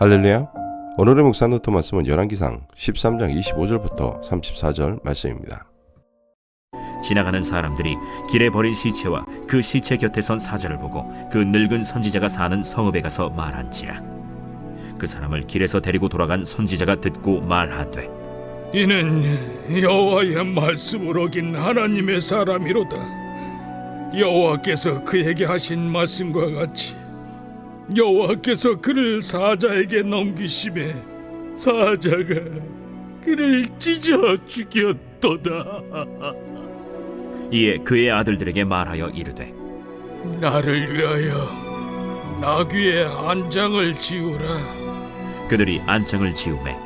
할렐루야. 오늘의 묵사 노트 말씀은 열왕기상 13장 25절부터 34절 말씀입니다. 지나가는 사람들이 길에 버린 시체와 그 시체 곁에 선 사자를 보고 그 늙은 선지자가 사는 성읍에 가서 말한지라 그 사람을 길에서 데리고 돌아간 선지자가 듣고 말하되 이는 여호와의 말씀을 어긴 하나님의 사람이로다. 여호와께서 그에게 하신 말씀과 같이 여호와께서 그를 사자에게 넘기심에 사자가 그를 찢어 죽였도다. 이에 그의 아들들에게 말하여 이르되 나를 위하여 나귀의 안장을 지우라. 그들이 안장을 지우매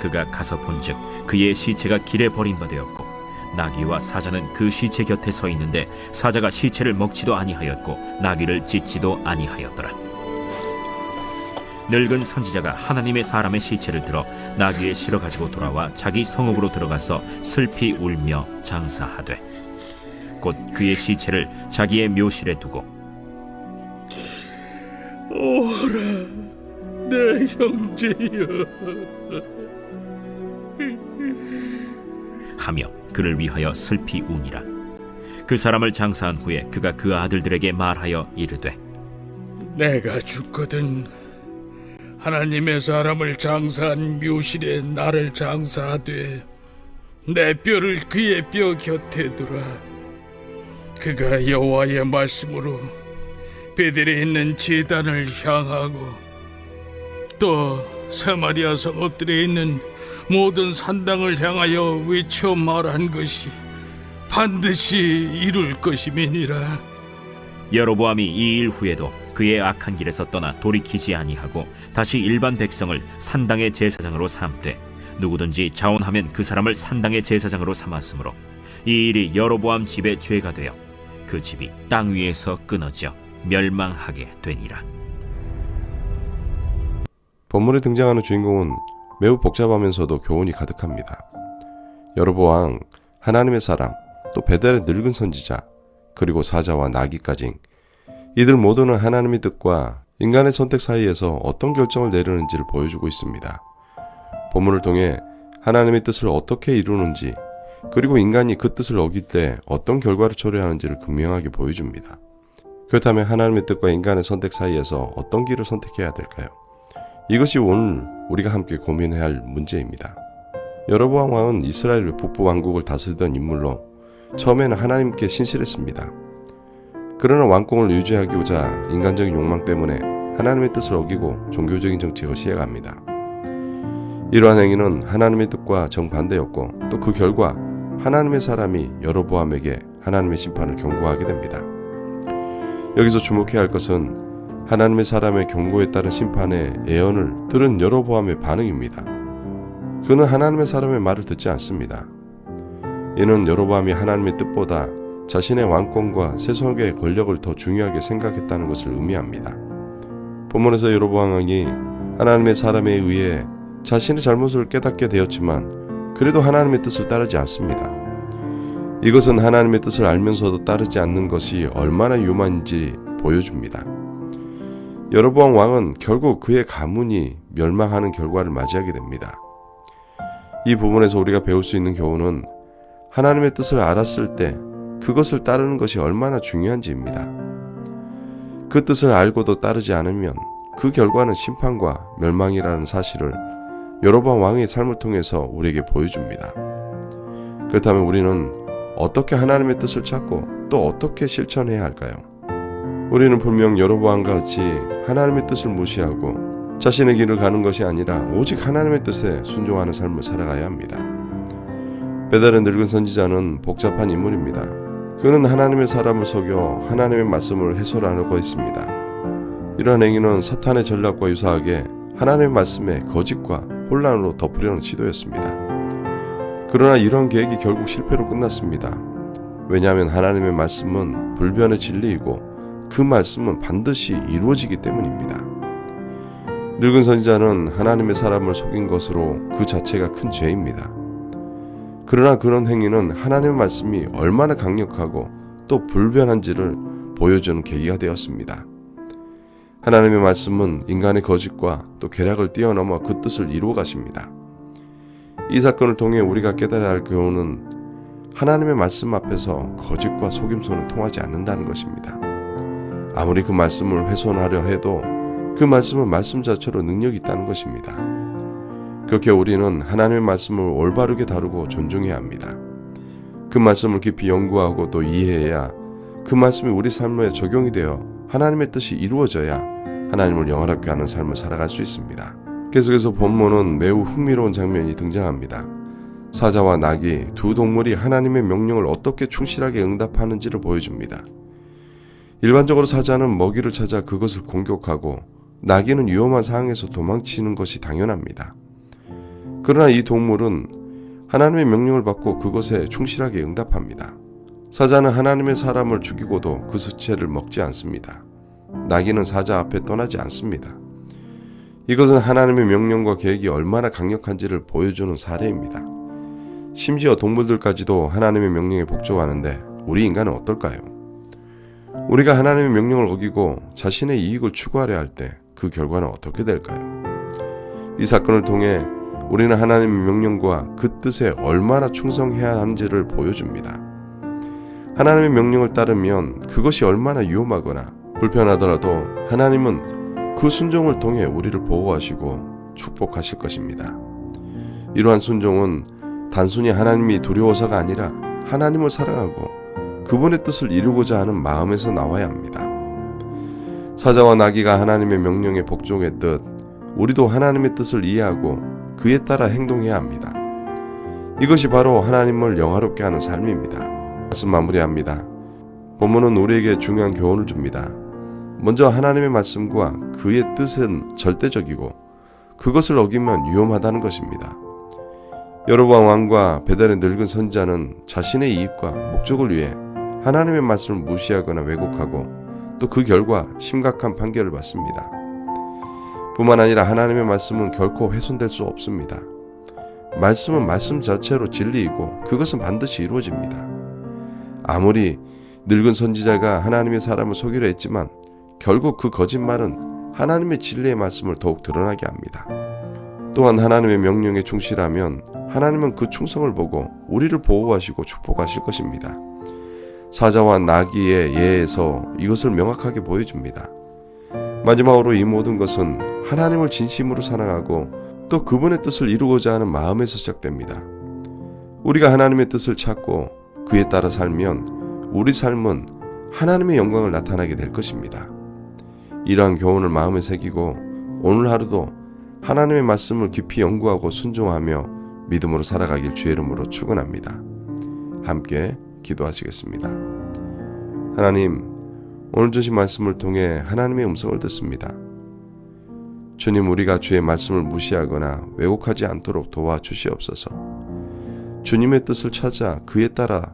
그가 가서 본즉 그의 시체가 길에 버린 바 되었고 나귀와 사자는 그 시체 곁에 서 있는데 사자가 시체를 먹지도 아니하였고 나귀를 찢지도 아니하였더라 늙은 선지자가 하나님의 사람의 시체를 들어 나귀에 실어 가지고 돌아와 자기 성읍으로 들어가서 슬피 울며 장사하되 곧 그의 시체를 자기의 묘실에 두고 오라, 내 형제여. 하며 그를 위하여 슬피 우니라 그 사람을 장사한 후에 그가 그 아들들에게 말하여 이르되 내가 죽거든 하나님의 사람을 장사한 묘실에 나를 장사하되 내 뼈를 그의 뼈 곁에 두라. 그가 여호와의 말씀으로 베델에 있는 제단을 향하고 또 사마리아 성읍들에 있는 모든 산당을 향하여 외쳐 말한 것이 반드시 이룰 것임이니라. 여로보암이 이 일 후에도 그의 악한 길에서 떠나 돌이키지 아니하고 다시 일반 백성을 산당의 제사장으로 삼되 누구든지 자원하면 그 사람을 산당의 제사장으로 삼았으므로 이 일이 여로보암 집의 죄가 되어 그 집이 땅 위에서 끊어져 멸망하게 되니라 본문에 등장하는 주인공은 매우 복잡하면서도 교훈이 가득합니다. 여로보왕, 하나님의 사람, 또 베델의 늙은 선지자, 그리고 사자와 나귀까지 이들 모두는 하나님의 뜻과 인간의 선택 사이에서 어떤 결정을 내리는지를 보여주고 있습니다. 본문을 통해 하나님의 뜻을 어떻게 이루는지 그리고 인간이 그 뜻을 어길 때 어떤 결과를 초래하는지를 극명하게 보여줍니다. 그렇다면 하나님의 뜻과 인간의 선택 사이에서 어떤 길을 선택해야 될까요? 이것이 오늘 우리가 함께 고민해야 할 문제입니다. 여로보암 왕은 이스라엘 북부 왕국을 다스리던 인물로 처음에는 하나님께 신실했습니다. 그러나 왕권을 유지하기보자 인간적인 욕망 때문에 하나님의 뜻을 어기고 종교적인 정책을 시행합니다. 이러한 행위는 하나님의 뜻과 정반대였고 또 그 결과 하나님의 사람이 여로보암에게 하나님의 심판을 경고하게 됩니다. 여기서 주목해야 할 것은 하나님의 사람의 경고에 따른 심판의 예언을 들은 여로보암의 반응입니다. 그는 하나님의 사람의 말을 듣지 않습니다. 이는 여로보암이 하나님의 뜻보다 자신의 왕권과 세속의 권력을 더 중요하게 생각했다는 것을 의미합니다. 본문에서 여로보암 왕이 하나님의 사람에 의해 자신의 잘못을 깨닫게 되었지만 그래도 하나님의 뜻을 따르지 않습니다. 이것은 하나님의 뜻을 알면서도 따르지 않는 것이 얼마나 유만인지 보여줍니다. 여로보암 왕은 결국 그의 가문이 멸망하는 결과를 맞이하게 됩니다. 이 부분에서 우리가 배울 수 있는 교훈은 하나님의 뜻을 알았을 때 그것을 따르는 것이 얼마나 중요한지입니다. 그 뜻을 알고도 따르지 않으면 그 결과는 심판과 멸망이라는 사실을 여로보암 왕의 삶을 통해서 우리에게 보여줍니다. 그렇다면 우리는 어떻게 하나님의 뜻을 찾고 또 어떻게 실천해야 할까요? 우리는 분명 여로보암과 같이 하나님의 뜻을 무시하고 자신의 길을 가는 것이 아니라 오직 하나님의 뜻에 순종하는 삶을 살아가야 합니다. 베델의 늙은 선지자는 복잡한 인물입니다. 그는 하나님의 사람을 속여 하나님의 말씀을 해설하려고 했습니다. 이러한 행위는 사탄의 전략과 유사하게 하나님의 말씀에 거짓과 혼란으로 덮으려는 시도였습니다. 그러나 이런 계획이 결국 실패로 끝났습니다. 왜냐하면 하나님의 말씀은 불변의 진리이고 그 말씀은 반드시 이루어지기 때문입니다. 늙은 선지자는 하나님의 사람을 속인 것으로 그 자체가 큰 죄입니다. 그러나 그런 행위는 하나님의 말씀이 얼마나 강력하고 또 불변한지를 보여주는 계기가 되었습니다. 하나님의 말씀은 인간의 거짓과 또 계략을 뛰어넘어 그 뜻을 이루어 가십니다. 이 사건을 통해 우리가 깨달아야 할 교훈은 하나님의 말씀 앞에서 거짓과 속임수는 통하지 않는다는 것입니다. 아무리 그 말씀을 훼손하려 해도 그 말씀은 말씀 자체로 능력이 있다는 것입니다. 그렇게 우리는 하나님의 말씀을 올바르게 다루고 존중해야 합니다. 그 말씀을 깊이 연구하고 또 이해해야 그 말씀이 우리 삶에 적용이 되어 하나님의 뜻이 이루어져야 하나님을 영원하게 하는 삶을 살아갈 수 있습니다. 계속해서 본문은 매우 흥미로운 장면이 등장합니다. 사자와 낙이 두 동물이 하나님의 명령을 어떻게 충실하게 응답하는지를 보여줍니다. 일반적으로 사자는 먹이를 찾아 그것을 공격하고 나귀는 위험한 상황에서 도망치는 것이 당연합니다. 그러나 이 동물은 하나님의 명령을 받고 그것에 충실하게 응답합니다. 사자는 하나님의 사람을 죽이고도 그 수체를 먹지 않습니다. 나귀는 사자 앞에 떠나지 않습니다. 이것은 하나님의 명령과 계획이 얼마나 강력한지를 보여주는 사례입니다. 심지어 동물들까지도 하나님의 명령에 복종하는데 우리 인간은 어떨까요? 우리가 하나님의 명령을 어기고 자신의 이익을 추구하려 할 때 그 결과는 어떻게 될까요? 이 사건을 통해 우리는 하나님의 명령과 그 뜻에 얼마나 충성해야 하는지를 보여줍니다. 하나님의 명령을 따르면 그것이 얼마나 위험하거나 불편하더라도 하나님은 그 순종을 통해 우리를 보호하시고 축복하실 것입니다. 이러한 순종은 단순히 하나님이 두려워서가 아니라 하나님을 사랑하고 그분의 뜻을 이루고자 하는 마음에서 나와야 합니다. 사자와 나귀가 하나님의 명령에 복종했듯 우리도 하나님의 뜻을 이해하고 그에 따라 행동해야 합니다. 이것이 바로 하나님을 영화롭게 하는 삶입니다. 말씀 마무리합니다. 본문은 우리에게 중요한 교훈을 줍니다. 먼저 하나님의 말씀과 그의 뜻은 절대적이고 그것을 어기면 위험하다는 것입니다. 여로보암 왕과 베델의 늙은 선지자는 자신의 이익과 목적을 위해 하나님의 말씀을 무시하거나 왜곡하고 또 그 결과 심각한 판결을 받습니다. 뿐만 아니라 하나님의 말씀은 결코 훼손될 수 없습니다. 말씀은 말씀 자체로 진리이고 그것은 반드시 이루어집니다. 아무리 늙은 선지자가 하나님의 사람을 속이려 했지만 결국 그 거짓말은 하나님의 진리의 말씀을 더욱 드러나게 합니다. 또한 하나님의 명령에 충실하면 하나님은 그 충성을 보고 우리를 보호하시고 축복하실 것입니다. 사자와 나귀의 예에서 이것을 명확하게 보여줍니다. 마지막으로 이 모든 것은 하나님을 진심으로 사랑하고 또 그분의 뜻을 이루고자 하는 마음에서 시작됩니다. 우리가 하나님의 뜻을 찾고 그에 따라 살면 우리 삶은 하나님의 영광을 나타나게 될 것입니다. 이러한 교훈을 마음에 새기고 오늘 하루도 하나님의 말씀을 깊이 연구하고 순종하며 믿음으로 살아가길 주의 이름으로 축원합니다. 함께 기도하시겠습니다. 하나님, 오늘 주신 말씀을 통해 하나님의 음성을 듣습니다. 주님, 우리가 주의 말씀을 무시하거나 왜곡하지 않도록 도와주시옵소서. 주님의 뜻을 찾아 그에 따라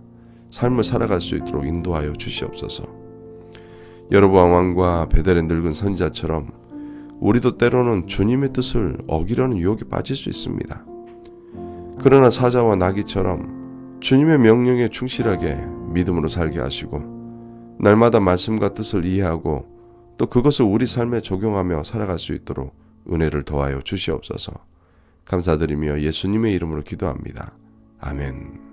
삶을 살아갈 수 있도록 인도하여 주시옵소서. 여로보암 왕과 베델의 늙은 선지자처럼 우리도 때로는 주님의 뜻을 어기려는 유혹에 빠질 수 있습니다. 그러나 사자와 나귀처럼 주님의 명령에 충실하게 믿음으로 살게 하시고 날마다 말씀과 뜻을 이해하고 또 그것을 우리 삶에 적용하며 살아갈 수 있도록 은혜를 더하여 주시옵소서. 감사드리며 예수님의 이름으로 기도합니다. 아멘.